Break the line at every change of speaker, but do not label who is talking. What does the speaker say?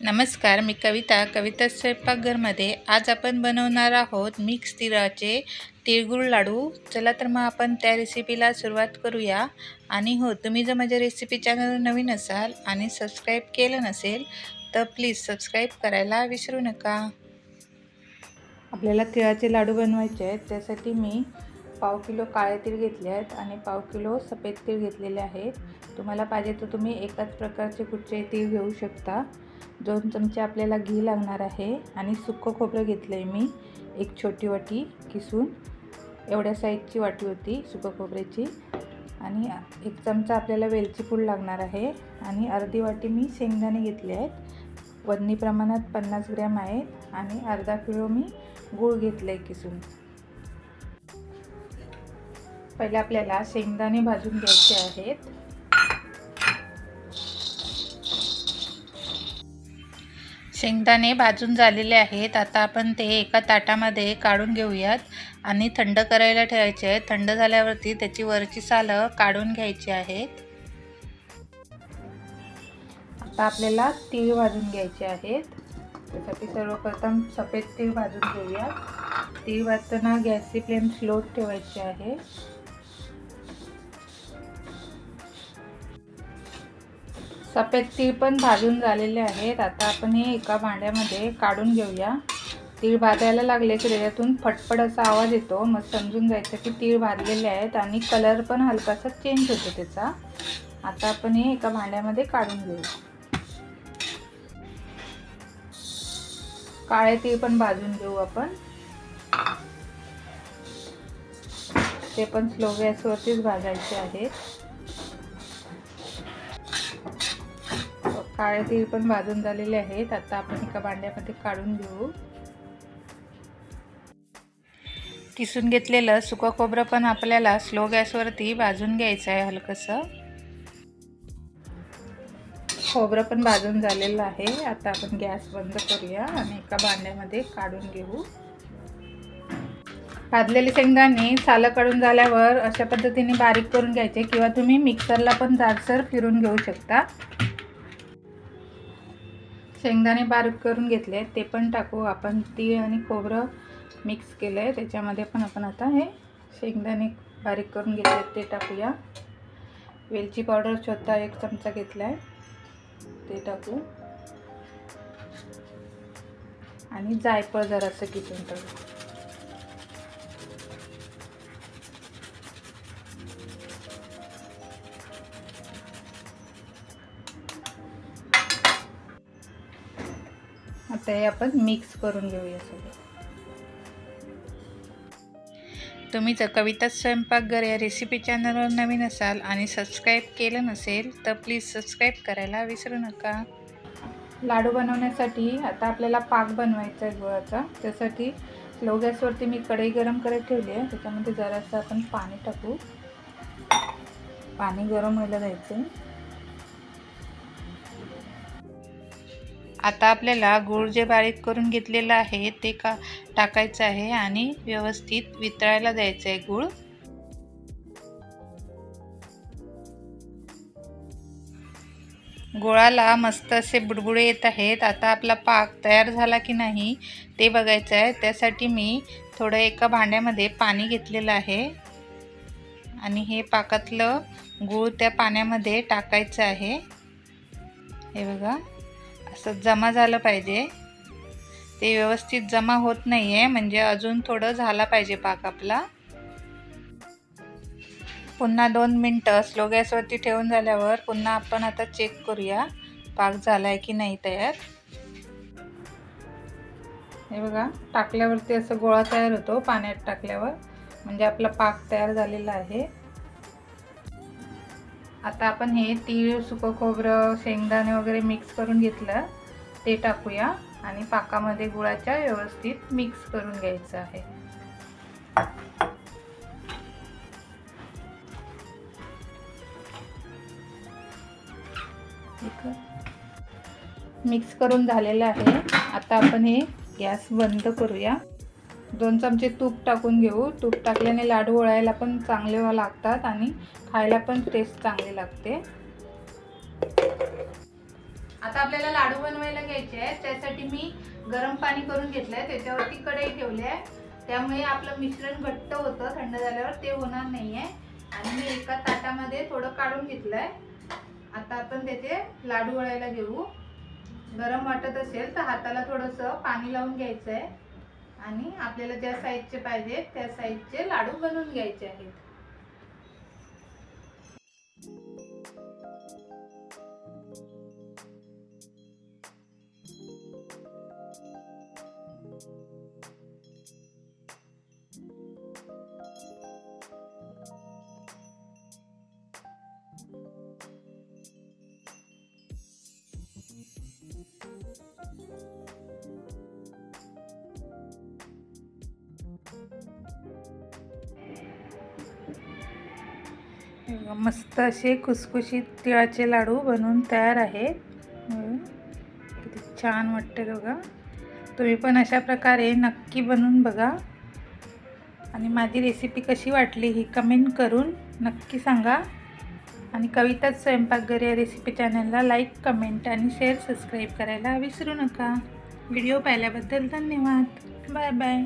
नमस्कार मी कविता. कविता स्वयंपाकघरमध्ये आज आपण बनवणार आहोत मिक्स तिळाचे तिळगुळ लाडू. चला तर मग आपण त्या रेसिपीला सुरुवात करूया. आणि हो तुम्ही जर माझ्या रेसिपी चॅनल नवीन असाल आणि सबस्क्राईब केलं नसेल तर प्लीज सबस्क्राईब करायला विसरू नका. आपल्याला तिळाचे लाडू बनवायचे आहेत. त्यासाठी मी पाव किलो काळे तीळ घेतले आहेत आणि पाव किलो सफेद तीळ घेतलेले आहेत. तुम्हाला पाहिजे तर तुम्ही एकाच प्रकारचे कुठचे तीळ घेऊ शकता. दोन चमचे आपल्याला घी लागणार आहे आणि सुक्कं खोबरं घेतलं आहे मी. एक छोटी वाटी किसून. एवढ्या साईजची वाटी होती सुकं खोबऱ्याची. आणि एक चमचा आपल्याला वेलची पूड लागणार आहे. आणि अर्धी वाटी मी शेंगदाणे घेतले आहेत. वन्नी प्रमाणात पन्नास ग्रॅम आहेत. आणि अर्धा किलो मी गूळ घेतलं आहे किसून. पहिले आपल्याला शेंगदाणे भाजून घ्यायचे आहेत. शेंगदाणे भाजून झालेले आहेत. आता आपण ते एका ताटामध्ये काढून घेऊयात आणि थंड करायला ठेवायचे आहेत. थंड झाल्यावरती त्याची वरची सालं काढून घ्यायची आहेत. आता आपल्याला तीळ भाजून घ्यायचे आहेत. त्यासाठी सर्वप्रथम सफेद तीळ भाजून घेऊया तीळ भाजताना गॅसची फ्लेम स्लो ठेवायची आहे. सफेद तीळ पण भाजून झालेले आहेत. आता आपण हे एका भांड्यामध्ये काढून घेऊया. तीळ भाजायला लागले की त्याच्यातून फटफट असा आवाज येतो. मग समजून जायचं की तीळ भाजलेले आहेत आणि कलर पण हलकासा चेंज होतो त्याचा. आता आपण हे एका भांड्यामध्ये काढून घेऊया काळे तीळ पण भाजून घेऊ आपण. ते पण स्लो गॅसवरतीच भाजायचे आहेत. काळे तीळ पण भाजून झालेले आहेत. आता आपण एका भांड्यामध्ये काढून घेऊ. किसून घेतलेलं सुकं खोबरं पण आपल्याला स्लो गॅसवरती भाजून घ्यायचं आहे हलकंसं. खोबरं पण भाजून झालेलं आहे. आता आपण गॅस बंद करूया आणि एका भांड्यामध्ये काढून घेऊ. भाजलेले शेंगदाणे सालं काढून झाल्यावर अशा पद्धतीने बारीक करून घ्यायचे किंवा तुम्ही मिक्सरला पण जाडसर फिरून घेऊ शकता. शेंगदाणे बारीक करून घेतले ते पण टाकू. आपण तीळ आणि खोबरं मिक्स केलं आहे त्याच्यामध्ये पण आपण आता हे शेंगदाणे बारीक करून घेतले ते टाकूया. वेलची पावडर छोटा एक चमचा घेतला आहे ते टाकू. आणि जायफळ जरासं किसून टाकू. आता हे आपण मिक्स करून घेऊया सगळं. तुम्ही जर कविता स्वयंपाकघर या रेसिपी चॅनलवर नवीन असाल आणि सबस्क्राईब केलं नसेल तर प्लीज सबस्क्राईब करायला विसरू नका. लाडू बनवण्यासाठी आता आपल्याला पाक बनवायचा आहे गुळाचा. त्यासाठी स्लो गॅसवरती मी कढई गरम करत ठेवली आहे. त्याच्यामध्ये जरासं आपण पाणी टाकू. पाणी गरम व्हायला द्यायचं आता आपल्याला गूळ जे बारीक करून घेतलेलं आहे ते का टाकायचं आहे आणि व्यवस्थित वितळायला द्यायचं आहे गूळ. गुळाला मस्त असे बुडबुडे येत आहेत. आता आपला पाक तयार झाला की नाही ते बघायचं आहे. त्यासाठी मी थोडं एका भांड्यामध्ये पाणी घेतलेलं आहे. आणि हे पाकातलं गूळ त्या पाण्यामध्ये टाकायचं आहे. हे बघा. असं जमा झालं पाहिजे. ते व्यवस्थित जमा होत नाही आहे म्हणजे अजून थोडं झाला पाहिजे पाक आपला. पुन्हा दोन मिनटं स्लो गॅसवरती ठेवून झाल्यावर पुन्हा आपण आता चेक करूया पाक झाला आहे की नाही तयार. हे बघा टाकल्यावरती असं गोळा तयार होतो पाण्यात टाकल्यावर. म्हणजे आपला पाक तयार झालेला आहे. आता आपण हे तीळ सुकं खोबरं शेंगदाणे वगैरे मिक्स करून घेतलं. ते टाकूया आणि पाकामध्ये गुळाच्या व्यवस्थित मिक्स करून घ्यायचं आहे. मिक्स करून झालेलं आहे. आता आपण हे गॅस बंद करूया. दोन चमचे तूप टाकून घेऊ. तूप टाकल्याने लाडू वळायला पण चांगले लागतात आणि खायला पण टेस्ट चांगली लागते. आता आपल्याला लाडू बनवायला घ्यायचे आहेत. त्यासाठी मी गरम पाणी करून घेतलंय. त्याच्यावरती कढई ठेवली आहे. त्यामुळे आपलं मिश्रण घट्ट होतं. थंड झाल्यावर ते होणार नाहीये. आणि मी एका ताटामध्ये थोडं काढून घेतलंय. आता आपण त्याचे लाडू वळायला घेऊ. गरम वाटत असेल तर हाताला थोडंसं पाणी लावून घ्यायचं आहे आणि आपल्याला ज्या साईजचे पाहिजेत त्या साईजचे लाडू बनवून घ्यायचे आहेत. मस्त असे खुसखुशीत तिळाचे लाडू बनवून तयार आहे किती छान वाटते बघा. तुम्ही पण अशा प्रकारे नक्की बनवून बघा. आणि माझी रेसिपी कशी वाटली ही कमेंट करून नक्की सांगा. आणि कविताच स्वयंपाकघर या रेसिपी चॅनलला लाईक कमेंट आणि शेअर सबस्क्राईब करायला विसरू नका. व्हिडिओ पाहिल्याबद्दल धन्यवाद. Bye bye